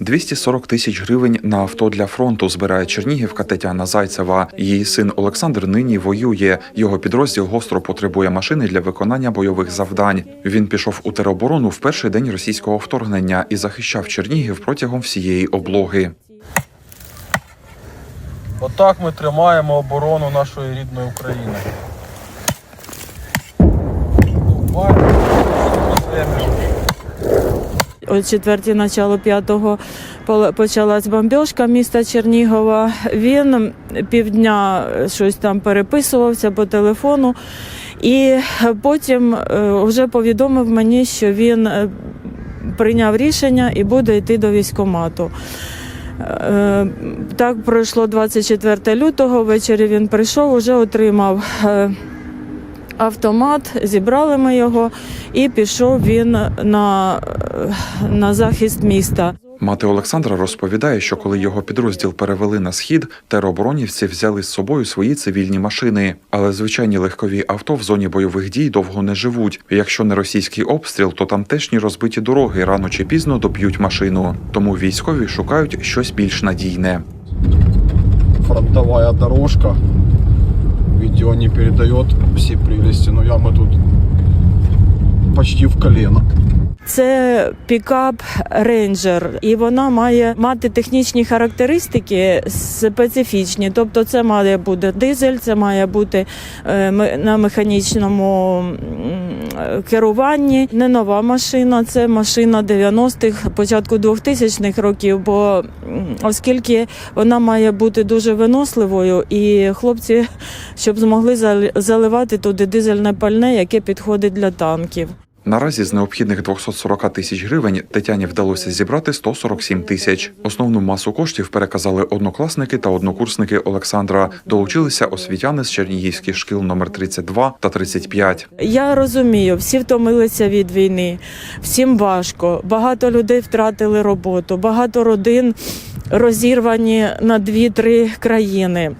240 тисяч гривень на авто для фронту збирає Чернігівка Тетяна Зайцева. Її син Олександр нині воює. Його підрозділ гостро потребує машини для виконання бойових завдань. Він пішов у тероборону в перший день російського вторгнення і захищав Чернігів протягом всієї облоги. Отак ми тримаємо оборону нашої рідної України. О четвертій, начало п'ятого почалась бомбіжка міста Чернігова. Він півдня щось там переписувався по телефону, і потім е, вже повідомив мені, що він е, прийняв рішення і буде йти до військкомату. Е, Так пройшло 24 лютого. Ввечері він прийшов, вже отримав автомат, зібрали ми його, і пішов він на, на захист міста. Мати Олександра розповідає, що коли його підрозділ перевели на схід, тероборонівці взяли з собою свої цивільні машини. Але звичайні легкові авто в зоні бойових дій довго не живуть. Якщо не російський обстріл, то тамтешні розбиті дороги рано чи пізно доб'ють машину. Тому військові шукають щось більш надійне. Фронтовая дорожка. Видео не передает все прелести, но яма тут почти в колено. Це пікап рейнджер, і вона має мати технічні характеристики специфічні. Тобто, це має бути дизель, це має бути е, на механічному керуванні. Не нова машина, це машина 90-х, початку 2000-х років. Бо оскільки вона має бути дуже виносливою, і хлопці, щоб змогли зал- заливати туди дизельне пальне, яке підходить для танків. Наразі з необхідних 240 тисяч гривень Тетяні вдалося зібрати 147 тисяч. Основну масу коштів переказали однокласники та однокурсники Олександра. Долучилися освітяни з чернігівських шкіл номер 32 та 35. Я розумію, всі втомилися від війни, всім важко. Багато людей втратили роботу, багато родин розірвані на дві-три країни.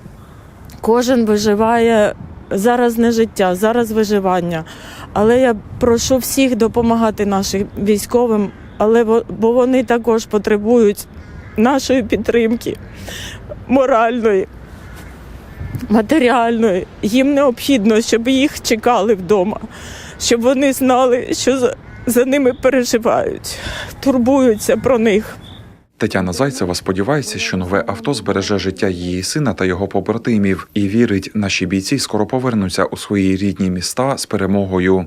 Кожен виживає зараз не життя, зараз виживання. Але я прошу всіх допомагати нашим військовим, але бо вони також потребують нашої підтримки моральної, матеріальної. Їм необхідно, щоб їх чекали вдома, щоб вони знали, що за ними переживають, турбуються про них. Тетяна Зайцева сподівається, що нове авто збереже життя її сина та його побратимів і вірить, наші бійці скоро повернуться у свої рідні міста з перемогою.